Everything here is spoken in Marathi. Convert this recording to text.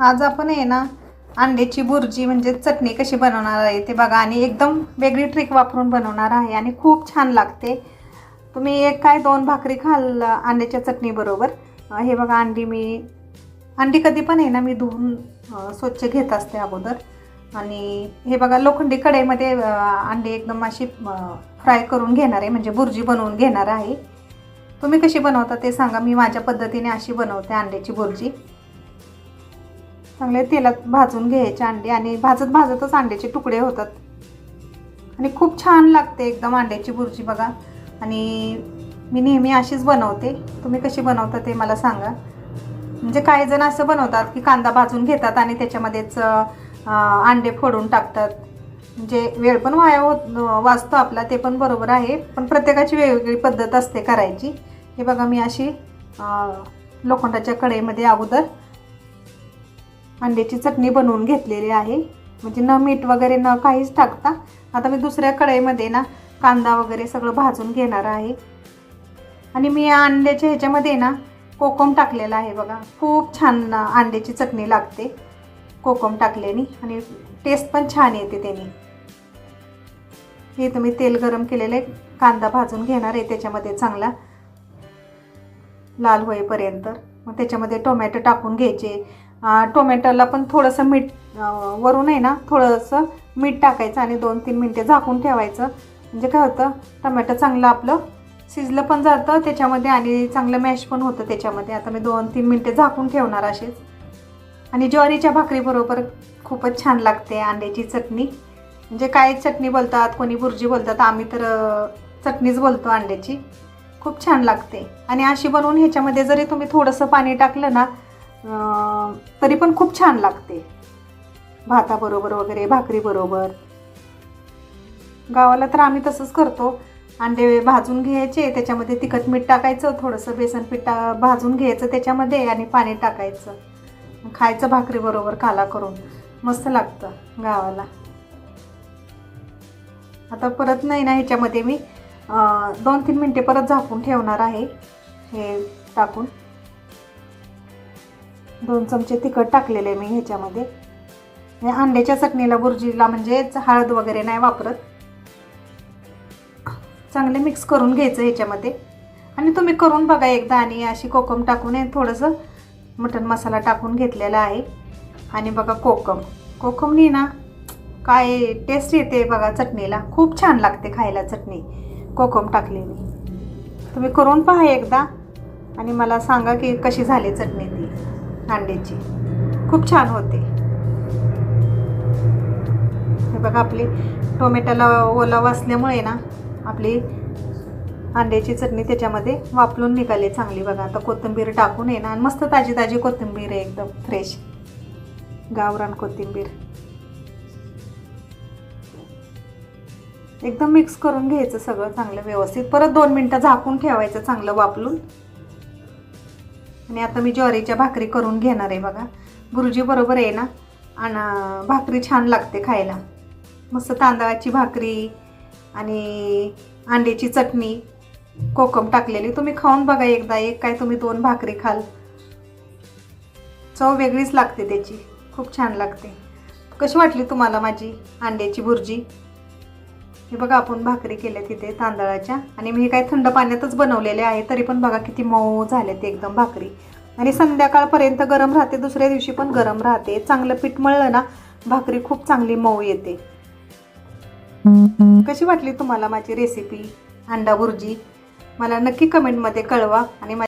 आज आपण आहे ना अंड्याची बुर्जी म्हणजे चटणी कशी बनवणार आहे ते बघा. आणि एकदम वेगळी ट्रिक वापरून बनवणार आहे आणि खूप छान लागते. तुम्ही एक काय दोन भाकरी खाल अंड्याच्या चटणीबरोबर हे बघा अंडी मी अंडी कधी पण आहे ना मी धुवून स्वच्छ घेत असते अगोदर. आणि हे बघा लोखंडी कढईमध्ये अंडी एकदम अशी फ्राय करून घेणार आहे म्हणजे बुर्जी बनवून घेणार आहे. तुम्ही कशी बनवता ते सांगा. मी माझ्या पद्धतीने अशी बनवते अंड्याची बुर्जी चांगले तेलात भाजून घ्यायचे अंडे आणि भाजत भाजतच अंड्याचे तुकडे होतात. आणि खूप छान लागते एकदम अंड्याची बुर्जी बघा. आणि मी नेहमी अशीच बनवते. तुम्ही कशी बनवता ते मला सांगा. म्हणजे काही जण असं बनवतात की कांदा भाजून घेतात आणि त्याच्यामध्येच अंडे फोडून टाकतात. म्हणजे वेळ पण वाया होत वाचतो आपला ते पण बरोबर आहे. पण प्रत्येकाची वेगवेगळी पद्धत असते करायची. हे बघा मी अशी लोखंडाच्या कढईमध्ये अगोदर अंड्याची चटणी बनवून घेतलेली आहे. म्हणजे न मीठ वगैरे न काहीच टाकता. आता मी दुसऱ्या कढईमध्ये ना कांदा वगैरे सगळं भाजून घेणार आहे. आणि मी या अंड्याच्या ह्याच्यामध्ये ना कोकम टाकलेला आहे बघा. खूप छान अंड्याची चटणी लागते. कोकम टाकल्याने आणि टेस्ट पण छान येते त्याने. हे तुम्ही तेल गरम केलेले कांदा भाजून घेणार आहे त्याच्यामध्ये चांगला. लाल होईपर्यंत. मग त्याच्यामध्ये टोमॅटो टाकून घ्यायचे. टोमॅटोला पण थोडंसं मीठ वरून आहे ना थोडंसं मीठ टाकायचं आणि दोन तीन मिनटे झाकून ठेवायचं. म्हणजे काय होतं टोमॅटो चांगलं आपलं शिजलं पण जातं त्याच्यामध्ये आणि चांगलं मॅश पण होतं त्याच्यामध्ये. आता मी दोन तीन मिनटे झाकून ठेवणार असेच. आणि ज्वारीच्या भाकरीबरोबर खूपच छान लागते अंड्याची चटणी. म्हणजे काय चटणी बोलतात कोणी बुर्जी बोलतात आम्ही तर चटणीच बोलतो अंड्याची. खूप छान लागते. आणि अशी बनवून ह्याच्यामध्ये जरी तुम्ही थोडंसं पाणी टाकलं ना तरी पण खूप छान लागते. भाताबरोबर वगैरे भाकरीबरोबर. गावाला तर आम्ही तसंच करतो. अंडे भाजून घ्यायचे त्याच्यामध्ये तिखट मीठ टाकायचं थोडंसं बेसन पीठ टा भाजून घ्यायचं त्याच्यामध्ये आणि पाणी टाकायचं. खायचं भाकरीबरोबर काला करून. मस्त लागतं गावाला. आता परत नाही ना ह्याच्यामध्ये मी दोन तीन मिनटे परत झाकून ठेवणार आहे. हे टाकून. दोन चमचे तिखट टाकलेले मी ह्याच्यामध्ये. अंड्याच्या चटणीला बुर्जीला म्हणजेच हळद वगैरे नाही वापरत. चांगले मिक्स करून घ्यायचं ह्याच्यामध्ये. आणि तुम्ही करून बघा एकदा आणि अशी कोकम टाकून आहे थोडंसं मटन मसाला टाकून घेतलेला आहे. आणि बघा कोकम. कोकमनी ना काय टेस्ट येते बघा चटणीला. खूप छान लागते खायला चटणी कोकम टाकलेली. तुम्ही करून पहा एकदा आणि मला सांगा की कशी झाली चटणी ती. अंड्याची खूप छान होते. हे बघा आपली टोमॅटोला ओलावा असल्यामुळे ना आपली अंड्याची चटणी त्याच्यामध्ये वापरून निघाली चांगली बघा. आता कोथिंबीर टाकून आहे ना आणि मस्त ताजी ताजी कोथिंबीर आहे एकदम फ्रेश गावरान कोथिंबीर. एकदम मिक्स करून घ्यायचं सगळं चांगलं व्यवस्थित. परत दोन मिनटं झाकून ठेवायचं चांगलं वापरून. आणि आता मी ज्वारीच्या भाकरी करून घेणार आहे बघा. गुरुजी बरोबर आहे ना? आणि भाकरी छान लागते खायला. मस्त तांदळाची भाकरी आणि अंड्याची चटणी कोकम टाकलेली. तुम्ही खाऊन बघा एकदा एक काय तुम्ही दोन भाकरी खाल. चव वेगळीच लागते त्याची. खूप छान लागते. कशी वाटली तुम्हाला माझी अंड्याची भुर्जी? हे बघा आपण भाकरी केल्या तिथे तांदळाच्या. आणि मी हे काय थंड पाण्यातच बनवलेले आहे तरी पण बघा किती मऊ झाले ते एकदम भाकरी. आणि संध्याकाळपर्यंत गरम राहते दुसऱ्या दिवशी पण गरम राहते. चांगलं पीठ मळलं ना भाकरी खूप चांगली मऊ येते. कशी वाटली तुम्हाला माझी रेसिपी अंडा भुर्जी? मला नक्की कमेंटमध्ये कळवा. आणि